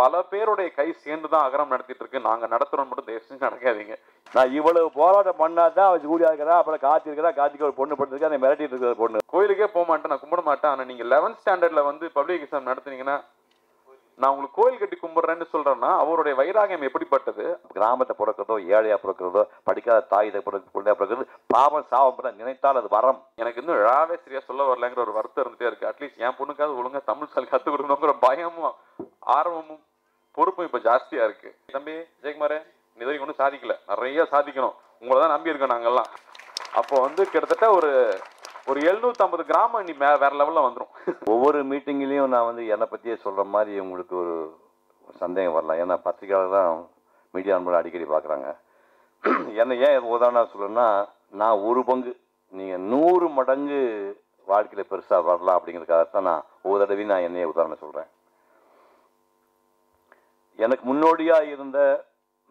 பல பேருடைய கை சேர்ந்து தான் அகரம் நடத்திட்டு இருக்கு. நாங்க நடத்துறோம் மட்டும் தயவு செஞ்சு நடக்காதீங்க. நான் இவ்வளவு போராட்டம் பண்ணாதான் அவன் ஜூலியா இருக்கிறா அப்புறம் காத்தி இருக்கிறா காத்திக்கு ஒரு பொண்ணு படுத்துருக்கு அதை மிரட்டிட்டு இருக்கிற பொண்ணு. கோயிலுக்கே போக மாட்டேன் நான் கும்பிட மாட்டேன். ஆனா நீங்க லெவன்த் ஸ்டாண்டர்ட்ல வந்து பப்ளிக் எக்ஸாம் நடத்துனீங்கன்னா நான் உங்களுக்கு கோயில் கட்டி கும்பிட்றேன்னு சொல்றேன்னா அவருடைய வைராகியம் எப்படிப்பட்டது? கிராமத்தை பிறக்கிறதோ ஏழையா பிறக்கிறதோ படிக்காத தாய் இதை பிறகு பிள்ளையா பிறக்கிறது பாவம் சாவம் பிற நினைத்தால் அது வரம். எனக்கு இன்னும் ழாவே சரியா சொல்ல வரலங்கிற ஒரு வருத்தம் இருந்துட்டே இருக்கு. அட்லீஸ்ட் என் பொண்ணுக்காவது ஒழுங்காக தமிழ் சொல்லி கற்றுக் கொடுக்கணுங்கிற பயமும் ஆர்வமும் பொறுப்பும் இப்போ ஜாஸ்தியாக இருக்கு. தம்பி ஜெயக்குமாரே இது வரைக்கும் ஒன்றும் சாதிக்கல. நிறைய சாதிக்கணும். உங்களை தான் நம்பி இருக்கோம் அப்போ வந்து கிட்டத்தட்ட ஒரு ஒரு எழுநூத்தம்பது கிராமம் இனி மே- வேற லெவலில் வந்துடும் ஒவ்வொரு மீட்டிங்லேயும் நான் வந்து என்னை பற்றியே சொல்கிற மாதிரி உங்களுக்கு ஒரு சந்தேகம் வரலாம். ஏன்னா பத்திரிக்கையாளர் தான் மீடியா நண்பர்கள் அடிக்கடி பார்க்குறாங்க. என்னை ஏன் உதாரணம் சொல்லணும்னா நான் ஒரு பங்கு நீங்கள் நூறு மடங்கு வாழ்க்கையில் பெருசாக வரலாம் அப்படிங்கிறதுக்காக தான் நான் ஒவ்வொரு தடவையும் நான் என்னையே உதாரணம் சொல்கிறேன் எனக்கு முன்னோடியாக இருந்த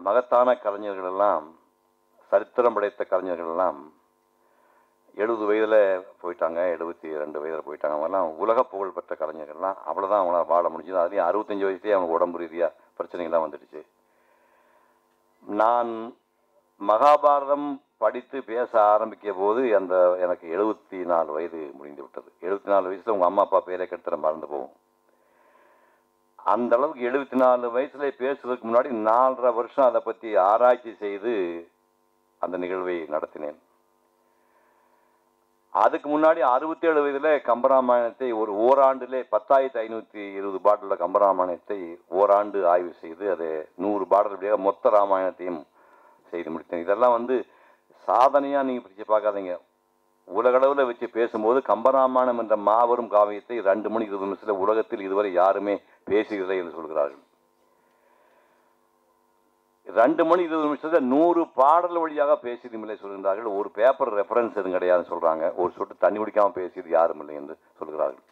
மகத்தான கலைஞர்கள் எல்லாம் சரித்திரம் படைத்த கலைஞர்கள் எல்லாம் எழுபது வயதில் போயிட்டாங்க எழுபத்தி ரெண்டு வயதில் போயிட்டாங்க. அவங்கெல்லாம் உலக புகழ் பெற்ற கலைஞர்கள்லாம். அவ்வளோதான் அவங்கள வாழ முடிஞ்சது. அதுலேயும் அறுபத்தஞ்சி வயசுலேயே அவங்க உடம்பு ரீதியாக பிரச்சனைகள்லாம் வந்துடுச்சு. நான் மகாபாரதம் படித்து பேச ஆரம்பிக்க போது அந்த எனக்கு எழுபத்தி நாலு வயது முடிந்து விட்டது. எழுபத்தி நாலு வயசில் உங்கள் அம்மா அப்பா பேரை கெடுத்துற மறந்து போவோம். அந்த அளவுக்கு எழுபத்தி நாலு வயசுல பேசுவதற்கு முன்னாடி நாலரை வருஷம் அதை பற்றி ஆராய்ச்சி செய்து அந்த நிகழ்வை நடத்தினேன். அதுக்கு முன்னாடி அறுபத்தேழு வயதுல கம்பராமாயணத்தை ஒரு ஓராண்டிலே பத்தாயிரத்தி ஐநூற்றி இருபது பாட்டில் கம்பராமாயணத்தை ஓராண்டு ஆய்வு செய்து அதை நூறு பாடலுடைய மொத்த ராமாயணத்தையும் செய்து முடித்தேன். இதெல்லாம் வந்து சாதனையாக நீங்கள் பிடிச்சு பார்க்காதீங்க. உலகளவில் வச்சு பேசும்போது கம்பராமாயணம் என்ற மாபெரும் காவியத்தை ரெண்டு மணி இருபது நிமிஷத்தில் உலகத்தில் இதுவரை யாருமே பேசுகிறதை என்று சொல்கிறார்கள். ரெண்டு மணி இருபது நிமிஷத்தில் நூறு பாடல் வழியாக பேசியதும் இல்லை சொல்கின்றார்கள் ஒரு பேப்பர் ரெஃபரன்ஸ் எதுவும் கிடையாதுன்னு சொல்கிறாங்க ஒரு சொட்டு தண்ணி குடிக்காமல் பேசியது யாரும் இல்லை என்று சொல்கிறார்கள்.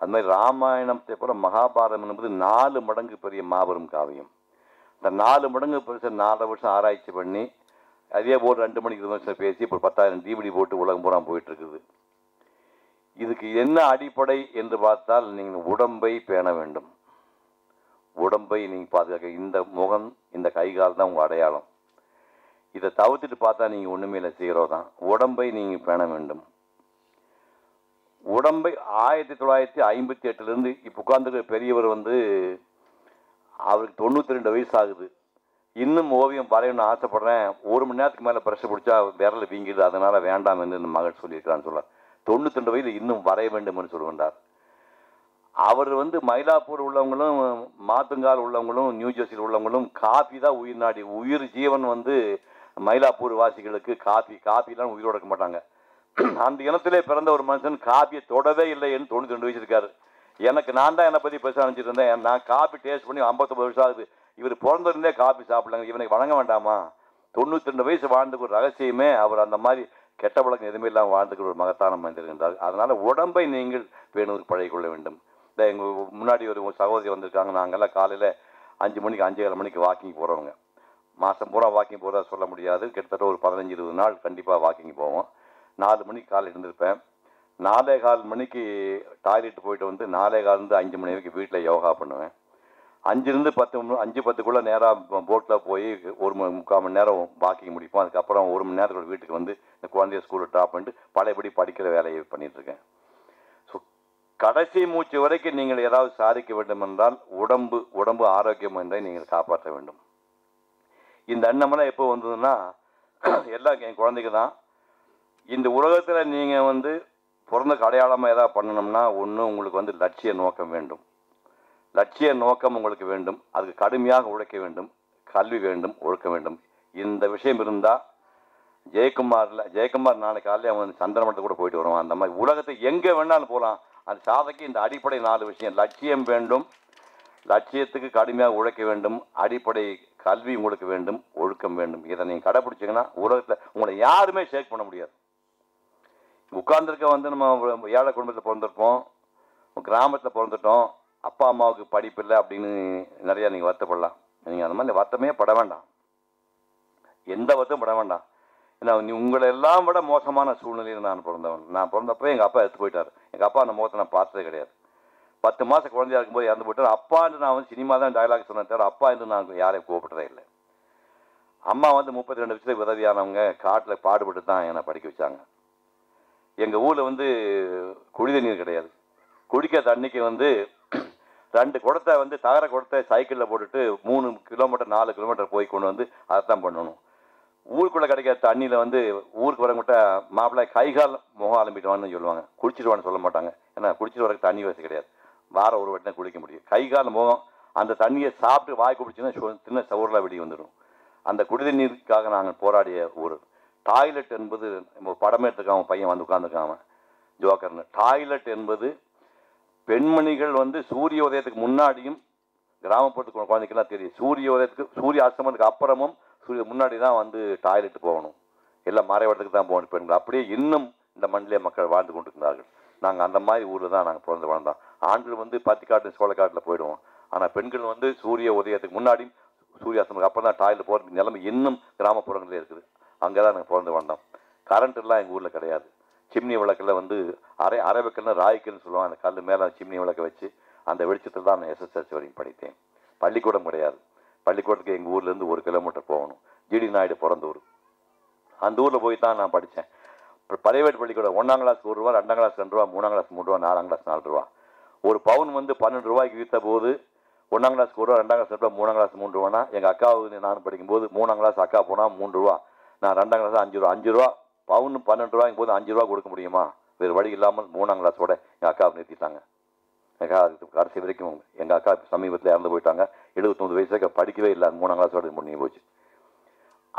அது மாதிரி ராமாயணத்தை போல மகாபாரதம் என்பது நாலு மடங்கு பெரிய மாபெரும் காவியம். இந்த நாலு மடங்கு பெருசு நாலரை வருஷம் ஆராய்ச்சி பண்ணி அதே போல் ரெண்டு மணிக்கு இருபது நிமிஷம் பேசி இப்போ பத்தாயிரம் டிவிடி போட்டு உலகம் பூரா போயிட்டுருக்குது இதுக்கு என்ன அடிப்படை என்று பார்த்தால் நீங்கள் உடம்பை பேண வேண்டும். உடம்பை நீங்கள் பாதுகாக்க இந்த முகம் இந்த கைகால் தான் உங்கள் அடையாளம். இதை தவிர்த்துட்டு பார்த்தா நீங்கள் ஒன்றுமே இல்லை செய்கிறோ தான். உடம்பை நீங்கள் பேண வேண்டும். உடம்பை ஆயிரத்தி தொள்ளாயிரத்தி ஐம்பத்தி எட்டுலேருந்து இப்போ உட்காந்துருக்க பெரியவர் வந்து அவருக்கு தொண்ணூற்றி ரெண்டு வயசு ஆகுது. இன்னும் ஓவியம் வரையணும்னு ஆசைப்பட்றேன். ஒரு மணி நேரத்துக்கு மேலே ப்ரெஷர் பிடிச்சா விரல் வீங்கிடுது. அதனால் வேண்டாம் என்று மகள் சொல்லியிருக்கிறான்னு சொல்ல தொண்ணூற்றி ரெண்டு வயதில் இன்னும் வரைய வேண்டும் என்று சொல்கின்றார் அவர் வந்து மயிலாப்பூர் உள்ளவங்களும் மாத்துங்கால் உள்ளவங்களும் நியூ ஜெர்சியில் உள்ளவங்களும் காபி தான் உயிர் நாடி உயிர் ஜீவன் வந்து மயிலாப்பூர் வாசிகளுக்கு காஃபி காபிலாம் உயிரோட இருக்க மாட்டாங்க. அந்த இனத்திலே பிறந்த ஒரு மனுஷன் காஃபியை தொடவே இல்லைன்னு தொண்ணூற்றி ரெண்டு வயசு எனக்கு நான் தான் என்னை பற்றி பேச நினச்சிட்டு இருந்தேன். நான் காஃபி டேஸ்ட் பண்ணி ஐம்பத்தொம்பது வருஷம் ஆகுது. இவர் பிறந்திருந்தே காஃபி சாப்பிடலாங்க. இவனுக்கு வணங்க வேண்டாமா? தொண்ணூற்றி ரெண்டு வயசு வாழ்ந்துக்கு ஒரு ரகசியமே. அவர் அந்த மாதிரி கெட்ட பழக்கம் எதுவுமே இல்லாமல் வாழ்ந்துக்கிற ஒரு மகத்தான மனிதர் என்றார். அதனால் உடம்பை நீங்கள் பேணுவதற்கு பழகிக்கொள்ள வேண்டும். இந்த எங்கள் முன்னாடி ஒரு சகோதரி வந்திருக்காங்க. நாங்கள்லாம் காலையில் அஞ்சு மணிக்கு அஞ்சு ஏழு மணிக்கு வாக்கிங் போகிறவங்க மாதம் பூரா வாக்கிங் போகிறதா சொல்ல முடியாது. கிட்டத்தட்ட ஒரு பதினஞ்சு இருபது நாள் கண்டிப்பாக வாக்கிங் போவோம். நாலு மணிக்கு காலை எழுந்திருப்பேன். நாலே கால் மணிக்கு டாய்லெட் போயிட்டு வந்து நாலே கால்ந்து அஞ்சு மணி வரைக்கும் வீட்டில் யோகா பண்ணுவேன். அஞ்சுலேருந்து பத்து மணி- அஞ்சு பத்துக்குள்ளே நேராக போட்டில் போய் ஒரு மணி முக்கால் மணி நேரம் வாக்கிங் முடிப்போம். அதுக்கப்புறம் ஒரு மணி நேரத்துக்கு வீட்டுக்கு வந்து இந்த குழந்தைய ஸ்கூலில் ட்ராப் பண்ணிட்டு பழையபடி படிக்கிற வேலையை பண்ணிகிட்ருக்கேன் கடைசி மூச்சு வரைக்கும் நீங்கள் ஏதாவது சாதிக்க வேண்டும் என்றால் உடம்பு உடம்பு ஆரோக்கியம் என்றை நீங்கள் காப்பாற்ற வேண்டும். இந்த எண்ணமெல்லாம் எப்போ வந்ததுன்னா எல்லாம் என் குழந்தைக்கு தான். இந்த உலகத்தில் நீங்கள் வந்து பிறந்த அடையாளமாக ஏதாவது பண்ணணும்னா ஒன்று உங்களுக்கு வந்து லட்சிய நோக்கம் வேண்டும். லட்சிய நோக்கம் உங்களுக்கு வேண்டும். அதுக்கு கடுமையாக உழைக்க வேண்டும். கல்வி வேண்டும் ஒழுக்க வேண்டும். இந்த விஷயம் இருந்தால் ஜெயக்குமாரில் ஜெயக்குமார் நாளைக்கு காலையில் அவன் வந்து சந்திரமட்டத்தை கூட போயிட்டு வருவான். அந்த மாதிரி உலகத்தை எங்கே வேணாலும் போகலாம் அந்த சாதைக்கு இந்த அடிப்படை நாலு விஷயம். லட்சியம் வேண்டும். லட்சியத்துக்கு கடுமையாக உழைக்க வேண்டும். அடிப்படை கல்வி உங்களுக்கு வேண்டும். ஒழுக்கம் வேண்டும். இதை நீங்கள் கடைப்பிடிச்சீங்கன்னா உலகத்தில் உங்களை யாருமே ஷேக் பண்ண முடியாது. உட்கார்ந்துருக்க வந்து நம்ம ஏழை குடும்பத்தில் பிறந்திருப்போம். கிராமத்தில் பிறந்துட்டோம். அப்பா அம்மாவுக்கு படிப்பு இல்லை அப்படின்னு நிறையா நீங்கள் வருத்தப்படலாம். நீங்கள் அந்த மாதிரி வருத்தமே பட வேண்டாம். எந்த வருத்தம் பட வேண்டாம். ஏன்னா நீ உங்களை எல்லாம் விட மோசமான சூழ்நிலையில் நான் பிறந்தவன். நான் பிறந்தப்போ எங்கள் அப்பா எடுத்து போயிட்டார். எங்கள் அப்பா அந்த முகத்தை நான் பார்த்ததே கிடையாது. பத்து மாதம் குழந்தையா இருக்கும்போது இறந்து போயிட்டார். அப்பான்னு நான் வந்து சினிமா தான் டயலாக் சொன்னேன் தவிர அப்பா என்று நான் யாரையும் கூப்பிட்டதே இல்லை. அம்மா வந்து முப்பத்தி ரெண்டு வருஷத்துக்கு உதவியானவங்க காட்டில் பாடுபட்டு தான் என்னை படிக்க வச்சாங்க. எங்கள் ஊரில் வந்து குடி தண்ணீர் கிடையாது. குடிக்க தண்ணிக்கு வந்து ரெண்டு குடத்தை வந்து தகர குடத்தை சைக்கிளில் போட்டுட்டு மூணு கிலோமீட்டர் நாலு கிலோமீட்டர் போய் கொண்டு வந்து அதைத்தான் பண்ணணும். ஊருக்குள்ளே கிடைக்கிற தண்ணியில் வந்து ஊருக்கு வரவங்கிட்ட மாப்பிள்ளை கை கால் முகம் அலம்பிடுவான்னு சொல்லுவாங்க. குடிச்சிடுவான்னு சொல்ல மாட்டாங்க. ஏன்னா குடிச்சிட்டு வரக்கு தண்ணி வசதி கிடையாது. வாரம் ஒரு வட்டினா குடிக்க முடியும். கை கால் முகம் அந்த தண்ணியை சாப்பிட்டு வாய் குடிச்சுன்னா சின்ன சவுரில் வெளியே வந்துடும் அந்த குடிநீருக்காக நாங்கள் போராடிய ஊர். டாய்லெட் என்பது நம்ம படமே எடுத்துக்காம பையன் வந்து உட்காந்துருக்காம ஜோக்கர்னு. டாய்லெட் என்பது பெண்மணிகள் வந்து சூரிய உதயத்துக்கு முன்னாடியும் கிராமப்புறத்துக்கு குழந்தைக்கெல்லாம் தெரியும். சூரிய உதயத்துக்கு சூரிய அஸ்தமனத்துக்கு அப்புறமும் முன்னாடி தான் வந்து டாய்லெட் போகணும். எல்லாம் மறைவடத்துக்கு தான் போகணும் பெண்கள். அப்படியே இன்னும் இந்த மண்ணிலே மக்கள் வாழ்ந்து கொண்டிருக்கிறார்கள். நாங்கள் அந்த மாதிரி ஊரில் தான் நாங்கள் பிறந்து வளர்ந்தோம். ஆண்கள் வந்து பத்திக்காட்டு சோளக்காட்டில் போயிடுவோம். ஆனால் பெண்கள் வந்து சூரிய உதயத்துக்கு முன்னாடியும் சூரிய அஸ்தமனுக்கு அப்புறம் தான் டாய்லெட் போகிறதுக்கு நிலைமை இன்னும் கிராமப்புறங்களே இருக்குது. அங்கே தான் நாங்கள் பிறந்து வந்தோம். கரண்ட்டுலாம் எங்கள் ஊரில் கிடையாது. சிம்னி விளக்கில் வந்து அரை அரை வைக்கல்னு ராய்க்கல்னு சொல்லுவாங்க. அந்த கல் மேலே சிம்னி விளக்க வச்சு அந்த வெளிச்சத்தில் தான் நான் எஸ்எஸ்எல்சி வரைக்கும் படித்தேன். பள்ளிக்கூடம் கிடையாது. பள்ளிக்கூடத்துக்கு எங்கள் ஊர்லேருந்து ஒரு கிலோமீட்டர் போகணும். ஜிடி நாயுடு பிறந்த ஊர் அந்த ஊரில் போய் தான் நான் படித்தேன் பிரைவேட் பள்ளிக்கூடம் ஒன்றாம் கிளாஸ் ஒரு ரூபா ரெண்டாம் கிளாஸ் ரெண்டு ரூபா மூணாம் கிளாஸ் மூணு ரூபா நாலாம் கிளாஸ் நாலு ரூபா. ஒரு பவுன் வந்து பன்னெண்டு ரூபாய்க்கு விற்ற போது ஒன்றாம் கிளாஸ் ஒரு ரூபா ரெண்டாம் கிளாஸ் ரெண்டு ரூபா மூணாம் கிளாஸ் மூணு ரூபானா எங்கள் அக்காவுக்கு நான் படிக்கும்போது மூணாம் கிளாஸ் அக்கா போனால் மூணு ரூபா. நான் ரெண்டாம் கிளாஸ் அஞ்சு ரூபா. அஞ்சு ரூபா பவுன் பன்னெண்டு ரூபாய்க்கும் போது அஞ்சு ரூபா கொடுக்க முடியுமா? வேறு வழி இல்லாமல் மூணாம் கிளாஸோட எங்கள் அக்காவை நிறுத்திட்டாங்க. எங்கள் கடைசி வரைக்கும் எங்கள் அக்கா சமீபத்தில் இறந்து போயிட்டாங்க. எழுபத்தொம்பது வயசுக்கு படிக்கவே இல்லை. மூணாம் மூணாம் வரைக்கும் முடிஞ்சு போச்சு.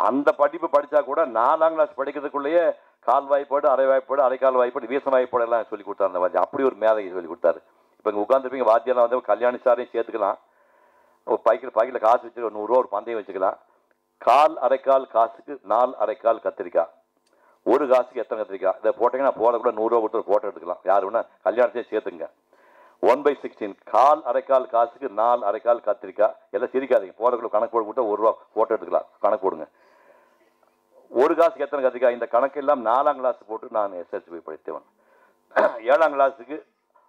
அந்த படிப்பு படித்தா கூட நாலாம் கிளாஸ் படிக்கிறதுக்குள்ளேயே கால் வாய்ப்பாடு அரை வாய்ப்பாடு அரைக்கால் வாய்ப்பாடு வீச வாய்ப்பாடு எல்லாம் சொல்லி கொடுத்தாரு அந்த வாத்தியம் அப்படி ஒரு மேதையை சொல்லி கொடுத்தாரு. இப்போ இங்கே உட்காந்துருப்பீங்க வாத்தியெல்லாம் வந்து கல்யாணி சாரையும் சேர்த்துக்கலாம். ஒரு பைக்கில் பைக்கில் காசு வச்சு ஒரு நூறுரூவா ஒரு பந்தயம் வச்சுக்கலாம். கால் அரைக்கால் காசுக்கு நாலு அரைக்கால் கத்திரிக்காய். ஒரு காசுக்கு எத்தனை கத்திரிக்காய்? இதை போட்டிங்கன்னா போட கூட நூறுரூவா கொடுத்து ஒரு ஃபோட்டோ எடுத்துக்கலாம். யார் வேணால் கல்யாணத்தையும் சேர்த்துங்க ஒன் பை சிக்ஸ்டீன் கால் அரைக்கால் காசுக்கு நாலு அரைக்கால் கத்திரிக்காய் எல்லாம் சிரிக்காதீங்க. போடக்குள்ள கணக்கு போட்டு கூட ஒரு ரூபா ஃபோட்டோ எடுத்துக்கலாம். கணக்கு போடுங்க. ஒரு காசுக்கு எத்தனை கத்திரிக்காய் இந்த கணக்கெல்லாம் நாலாம் கிளாஸ் போட்டு நான் எஸ்எஸ்பி போய் படித்தவன். ஏழாம் கிளாஸுக்கு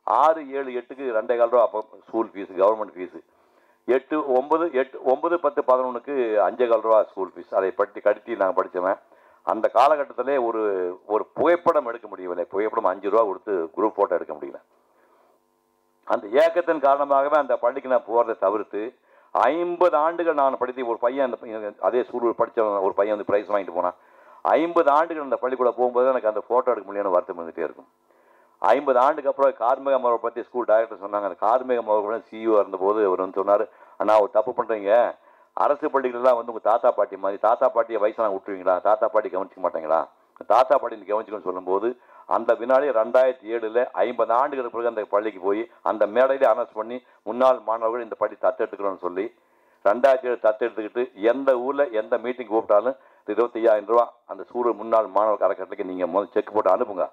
ஆறு ஏழு எட்டுக்கு ரெண்டே கால் ரூபா. அப்போ ஸ்கூல் ஃபீஸு கவர்மெண்ட் ஃபீஸு எட்டு ஒம்பது எட்டு ஒம்பது பத்து பதினொன்றுக்கு அஞ்சே கால் ரூபா ஸ்கூல் ஃபீஸ் அதை படித்து கட்டி நாங்கள் படித்தவன். அந்த காலகட்டத்திலே ஒரு ஒரு புகைப்படம் எடுக்க முடியவில்லை. புகைப்படம் அஞ்சு ரூபா கொடுத்து குரூப் ஃபோட்டோ எடுக்க முடியல. அந்த ஏக்கத்தின் காரணமாகவே அந்த பள்ளிக்கு நான் போகிறதை தவிர்த்து ஐம்பது ஆண்டுகள் நான் படித்து ஒரு பையன் அந்த அதே ஸ்கூலில் படித்த ஒரு பையன் வந்து ப்ரைஸ் வாங்கிட்டு போனான். ஐம்பது ஆண்டுகள் அந்த பள்ளிக்கூட போகும்போது எனக்கு அந்த ஃபோட்டோ எடுக்க முடியும்னு வருத்தம் வந்துகிட்டே இருக்கும். ஐம்பது ஆண்டுக்கு அப்புறம் கார்மிக மரவை பற்றி ஸ்கூல் டைரக்டர் சொன்னாங்க. அந்த கார்மிக மரவோட சிஇஓ இருந்தபோது அவர் வந்து சொன்னார் அண்ணா ஒரு தப்பு பண்ணுறீங்க அரசு பள்ளிகளெல்லாம் வந்து உங்கள் தாத்தா பாட்டி மாதிரி தாத்தா பாட்டியை வயசான விட்டுருவீங்களா? தாத்தா பாட்டி கவனிச்சிக்க மாட்டேங்களா தாத்தா பாட்டி கவனிச்சுக்கணும்னு சொல்லும்போது அந்த வினாடி ரெண்டாயிரத்தி ஏழில் ஐம்பது ஆண்டுகளுக்கு பிறகு அந்த பள்ளிக்கு போய் அந்த மேடையிலே அனௌன்ஸ் பண்ணி முன்னாள் மாணவர்கள் இந்த பள்ளி தத்தெடுத்துக்கணும்னு சொல்லி ரெண்டாயிரத்தி ஏழு தத்தெடுத்துக்கிட்டு எந்த ஊரில் எந்த மீட்டிங் கூப்பிட்டாலும் இருபத்தி ஐயாயிரம் ரூபா அந்த சூரிய முன்னாள் மாணவர் அறக்கட்டளைக்கு நீங்கள் முதல் செக் போட்டு அனுப்புங்க.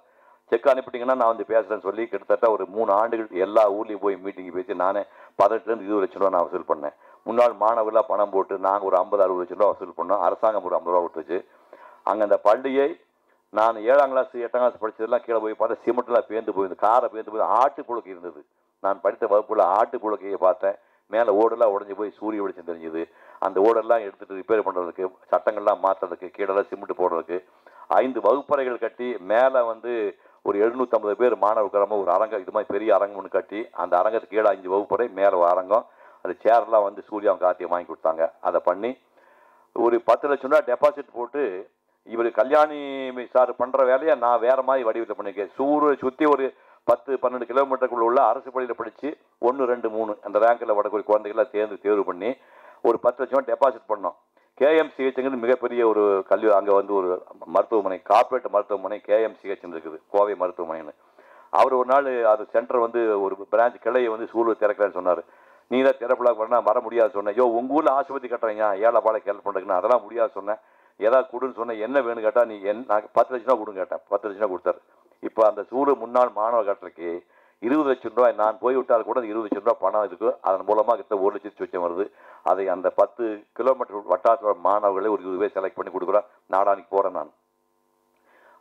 செக் அனுப்பிட்டீங்கன்னா நான் வந்து பேசுகிறேன்னு சொல்லி கிட்டத்தட்ட ஒரு மூணு ஆண்டுகள் எல்லா ஊர்லேயும் போய் மீட்டிங் பேசி நானே பதினெட்டுலேருந்து இருபது லட்சம் ரூபா நான் வசூல் பண்ணேன். முன்னாள் மாணவர்களாக பணம் போட்டு நாங்கள் ஒரு ஐம்பது அறுபது லட்சம் ரூபா வசூல் பண்ணோம். அரசாங்கம் ஒரு ஐம்பது ரூபா விட்டுச்சு அங்கே அந்த பள்ளியை நான் ஏழாம் கிளாஸ் எட்டாம் கிளாஸ் படிச்சதெல்லாம் கீழே போய் பார்த்தா சிமெண்ட்லாம் பேந்து போயிருந்தது காரை பேந்து போய் ஆட்டு புழுக்கை இருந்தது. நான் படித்த வகுப்புல ஆட்டு புழுக்கையை பார்த்தேன். மேலே ஓடெல்லாம் உடஞ்சி போய் சூரிய வெளிச்சம் தெரிஞ்சுது. அந்த ஓடெல்லாம் எடுத்துகிட்டு ரிப்பேர் பண்ணுறதுக்கு சட்டங்கள்லாம் மாற்றுறதுக்கு கீழெல்லாம் சிமெண்ட் போடுறதுக்கு ஐந்து வகுப்பறைகள் கட்டி மேலே வந்து ஒரு எழுநூற்றம்பது பேர் மாணவர் ஒரு அரங்கம் இது மாதிரி பெரிய அரங்கம் ஒன்று கட்டி அந்த அரங்கத்துக்கு கீழே அஞ்சு வகுப்பறை மேலே ஒரு அரங்கம். அது சேர்லாம் வந்து சூர்யா கார்த்தியை வாங்கி கொடுத்தாங்க. அதை பண்ணி ஒரு பத்து லட்சம் ரூபா டெபாசிட் போட்டு இவர் கல்யாணி சார் பண்ணுற வேலையை நான் வேறு மாதிரி வடிவத்தை பண்ணியிருக்கேன் சூரை சுற்றி ஒரு பத்து பன்னெண்டு கிலோமீட்டருக்குள்ள உள்ள அரசு பள்ளியில் படித்து ஒன்று ரெண்டு மூணு அந்த ரேங்கில் வரக்கூடிய குழந்தைகள்லாம் சேர்ந்து தேர்வு பண்ணி ஒரு பத்து லட்சம் டெபாசிட் பண்ணோம். கேஎம்சிஹெச்ங்கிறது மிகப்பெரிய ஒரு கல்வி அங்கே வந்து ஒரு மருத்துவமனை கார்பரேட் மருத்துவமனை கேஎம்சிஹெச்னு இருக்குது கோவை மருத்துவமனைன்னு. அவர் ஒரு நாள் அது சென்டர் வந்து ஒரு பிரான்ச் கிளையை வந்து சூழல் திறக்கிறேன்னு சொன்னார். நீ தான் திறப்புலா பண்ணால் வர முடியாது சொன்னேன். ஐயோ உங்கள் ஊரில் ஆஸ்பத்திரி கட்டுறீங்க ஏழை பாலை கேள்வி பண்ணுறதுக்குன்னு அதெல்லாம் முடியாது சொன்னேன். ஏதாவது கொடுன்னு சொன்ன என்ன வேணும் கேட்டால் நீ என் நான் பத்து லட்சம் ரூபா கொடுங்க கேட்டேன். பத்து லட்சம் ரூபா கொடுத்தாரு. இப்போ அந்த சூடு முன்னாள் மாணவ கட்டுறதுக்கு இருபது லட்சம் ரூபாய் நான் போய் விட்டால் கூட இருபது லட்சம் ரூபாய் பணம் இருக்கும் அதன் மூலமாக கிட்ட ஒரு லட்சத்து சொச்சம் வருது. அதை அந்த பத்து கிலோமீட்டர் வட்டாரத்தில் மாணவர்களை ஒரு இருபது பேர் செலக்ட் பண்ணி கொடுக்குறேன் நாடானிக்கு போகிறேன் நான்.